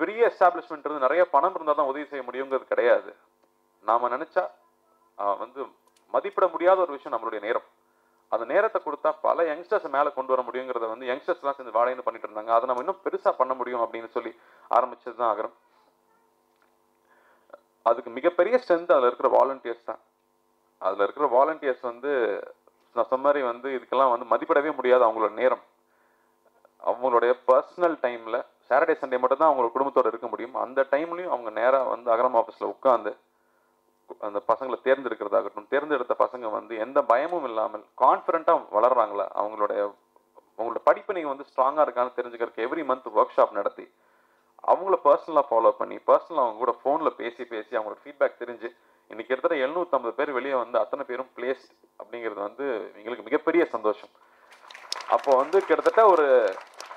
பெரிய எஸ்டாப்ளிஷ்மெண்ட் இருந்து நிறைய பணம் இருந்தால் தான் உதவி செய்ய முடியுங்கிறது கிடையாது. நாம நினச்சா வந்து மதிப்பிட முடியாத ஒரு விஷயம் நம்மளுடைய நேரம். அந்த நேரத்தை கொடுத்தா பல யங்ஸ்டர்ஸ் மேலே கொண்டு வர முடியுங்கிறத வந்து யங்ஸ்டர்ஸ் எல்லாம் சேர்ந்து வாழைன்னு பண்ணிட்டு இருந்தாங்க. அதை நம்ம இன்னும் பெருசாக பண்ண முடியும் அப்படின்னு சொல்லி ஆரம்பிச்சது தான் ஆகிறோம் அதுக்கு மிகப்பெரிய ஸ்ட்ரென்த் அதில் இருக்கிற வாலண்டியர்ஸ் தான். அதில் இருக்கிற வாலண்டியர்ஸ் வந்து நான் சொன்ன மாதிரி வந்து இதுக்கெல்லாம் வந்து மதிப்பிடவே முடியாது அவங்களோட நேரம். அவங்களுடைய பர்சனல் டைமில் சாட்டர்டே சண்டே மட்டும் தான் அவங்க குடும்பத்தோடு இருக்க முடியும். அந்த டைம்லையும் அவங்க நேராக வந்து அகரம் ஆஃபீஸில் உட்காந்து அந்த பசங்களை தேர்ந்தெடுக்கிறதாகட்டும் தேர்ந்தெடுத்த பசங்க வந்து எந்த பயமும் இல்லாமல் கான்ஃபிடண்ட்டாக வளர்கிறாங்களா அவங்களுடைய அவங்களோட படிப்பு நீங்கள் வந்து ஸ்ட்ராங்காக இருக்கான்னு தெரிஞ்சுக்கிறதுக்கு எவ்ரி மந்த் ஒர்க் ஷாப் நடத்தி அவங்கள பர்சனலாக ஃபாலோ பண்ணி பர்சனலாக அவங்க கூட ஃபோனில் பேசி பேசி அவங்களோட ஃபீட்பேக் தெரிஞ்சு இன்னைக்கு கிட்டத்தட்ட எழுநூற்றம்பது பேர் வெளியே வந்து அத்தனை பேரும் பிளேஸ் அப்படிங்கிறது வந்து எங்களுக்கு மிகப்பெரிய சந்தோஷம். அப்போ வந்து கிட்டத்தட்ட ஒரு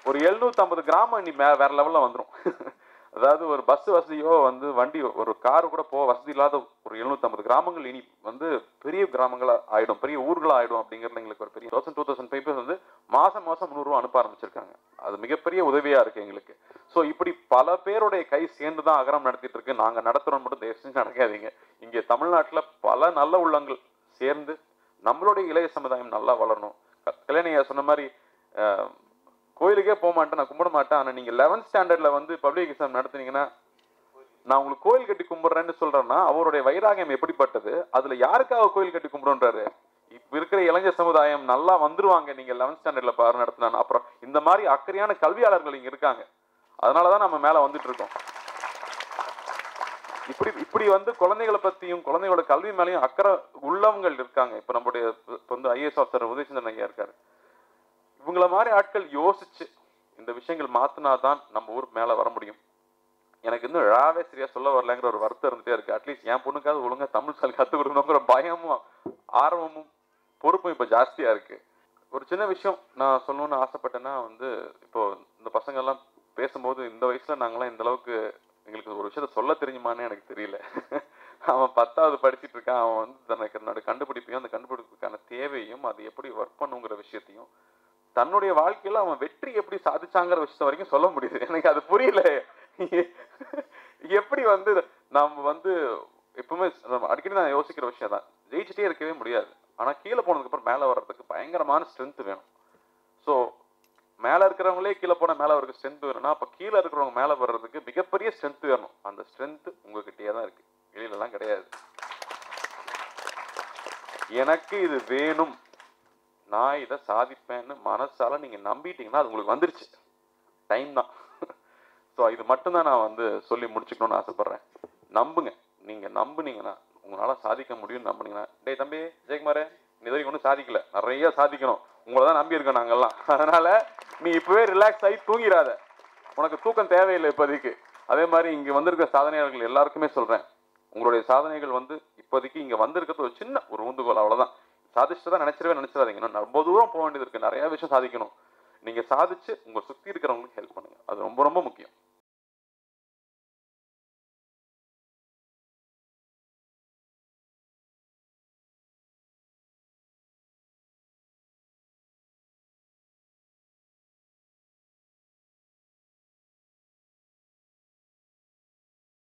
ஒரு எழுநூற்றம்பது கிராமம் இனி மே வேற லெவலில் வந்துடும் அதாவது ஒரு பஸ் வசதியோ வந்து வண்டி ஒரு கார் கூட போக வசதி இல்லாத ஒரு 750 கிராமங்கள் இனி வந்து பெரிய கிராமங்களாக ஆயிடும் பெரிய ஊர்களாக ஆகிடும் அப்படிங்கிறது எங்களுக்கு ஒரு பெரிய தௌசண்ட் டூ தௌசண்ட் பேப்பர்ஸ் வந்து மாதம் மாதம் முந்நூறுரூவா அனுப்ப ஆரம்பிச்சிருக்காங்க. அது மிகப்பெரிய உதவியாக இருக்குது எங்களுக்கு. ஸோ இப்படி பல பேருடைய கை சேர்ந்து தான் அகரம் நடத்திட்டு இருக்கு. நாங்கள் நடத்துறோம் மட்டும் தயவு செஞ்சு நடக்காதீங்க. இங்கே தமிழ்நாட்டில் பல நல்ல உள்ளங்கள் சேர்ந்து நம்மளுடைய இளைய சமுதாயம் நல்லா வளரணும். க- கல்யாணியா சொன்ன மாதிரி கோயிலுக்கே போக மாட்டேன் நான் கும்பிட மாட்டேன். ஆனா நீங்க லெவன்த் ஸ்டாண்டர்ட்ல வந்து பப்ளிக் எக்ஸாம் நடத்துனீங்கன்னா நான் உங்களுக்கு கோயில் கட்டி கும்பிடுறேன்னு சொல்றேன்னா அவருடைய வைராகியம் எப்படிப்பட்டது? அதுல யாருக்காக கோயில் கட்டி கும்பிடுன்றாரு இப்ப இருக்கிற இளைஞர் சமுதாயம் நல்லா வந்துருவாங்க நீங்க லெவன்த் ஸ்டாண்டர்ட்ல பாரு நடத்தினா. அப்புறம் இந்த மாதிரி அக்கறையான கல்வியாளர்கள் இங்க இருக்காங்க. அதனாலதான் நம்ம மேல வந்துட்டு இருக்கோம். இப்படி இப்படி வந்து குழந்தைகளை பத்தியும் குழந்தைகளோட கல்வி மேலயும் அக்கறை உள்ளவங்க இருக்காங்க. இப்ப நம்முடைய இப்போ வந்து ஐஏஎஸ் ஆஃபீஸர் உதயசந்திரன் ஐயா இருக்காரு. இவங்கள மாதிரி ஆட்கள் யோசிச்சு இந்த விஷயங்கள் மாத்தினாதான் நம்ம ஊர் மேல வர முடியும். எனக்கு இன்னும் ழாவே சரியா சொல்ல வரலங்கிற ஒரு வருத்தம் இருந்துட்டே இருக்கு. அட்லீஸ்ட் என் பொண்ணுக்காவது ஒழுங்கா தமிழ் சொல்லி கத்துக் கொடுக்கணுங்கிற பயமும் ஆர்வமும் பொறுப்பும் இப்போ ஜாஸ்தியா இருக்கு. ஒரு சின்ன விஷயம் நான் சொல்லணும்னு ஆசைப்பட்டேன்னா வந்து இப்போ இந்த பசங்க எல்லாம் பேசும்போது இந்த வயசுல நாங்களாம் இந்த அளவுக்கு எங்களுக்கு ஒரு விஷயத்த சொல்ல தெரியுமான்னு எனக்கு தெரியல. அவன் பத்தாவது படிச்சிட்டு இருக்கான். அவன் வந்து தனக்கு என்னோட கண்டுபிடிப்பையும் அந்த கண்டுபிடிப்புக்கான தேவையும் அது எப்படி ஒர்க் பண்ணுங்கிற விஷயத்தையும் தன்னுடைய வாழ்க்கையில அவன் வெற்றி எப்படி சாதிச்சாங்கிற விஷயத்த வரைக்கும் சொல்ல முடியுது. எனக்கு அது புரியல. எப்படி வந்து நம்ம வந்து எப்பவுமே நம்ம அடிக்கடி நான் யோசிக்கிற விஷயம் தான் ஜெயிச்சுட்டே இருக்கவே முடியாது. ஆனா கீழே போனதுக்கு அப்புறம் மேல வர்றதுக்கு பயங்கரமான ஸ்ட்ரென்த் வேணும். ஸோ மேல இருக்கிறவங்களே கீழே போன மேல அவருக்கு ஸ்ட்ரென்த் வேணும்னா அப்ப கீழே இருக்கிறவங்க மேல வர்றதுக்கு மிகப்பெரிய ஸ்ட்ரென்த் வேணும். அந்த ஸ்ட்ரென்த் உங்ககிட்டயே தான் இருக்கு. வெளியிலலாம் கிடையாது. எனக்கு இது வேணும். நான் இதை சாதிப்பேன்னு மனசால நீங்க நம்பிட்டீங்கன்னா அது உங்களுக்கு வந்துருச்சு. டைம் தான். ஸோ இது மட்டும்தான் நான் வந்து சொல்லி முடிச்சுக்கணும்னு ஆசைப்படுறேன். நம்புங்க. நீங்க நம்புனீங்கன்னா உங்களால சாதிக்க முடியும்னு நம்புனீங்கன்னா டேய் தம்பி ஜெயக்குமாரே நீ இது வரைக்கும் ஒன்றும் சாதிக்கல. நிறைய சாதிக்கணும். உங்களை தான் நம்பி இருக்கோம் நாங்கெல்லாம். அதனால நீ இப்போவே ரிலாக்ஸ் ஆகி தூங்கிடாத. உனக்கு தூக்கம் தேவையில்லை இப்போதைக்கு. அதே மாதிரி இங்கே வந்திருக்க சாதனையாளர்கள் எல்லாருக்குமே சொல்கிறேன் உங்களுடைய சாதனைகள் வந்து இப்போதைக்கு இங்கே வந்திருக்கிறது ஒரு சின்ன ஒரு ஊந்துகோல் அவ்வளோதான் சாதிச்சுட்டு தான் நினைச்சிடவே நினைச்சிடாதீங்க ரொம்ப தூரம் போக வேண்டியது இருக்குது நிறைய விஷயம் சாதிக்கணும். நீங்கள் சாதிச்சு உங்களை சுற்றி இருக்கிறவங்களுக்கு ஹெல்ப் பண்ணுங்க. அது ரொம்ப ரொம்ப முக்கியம்.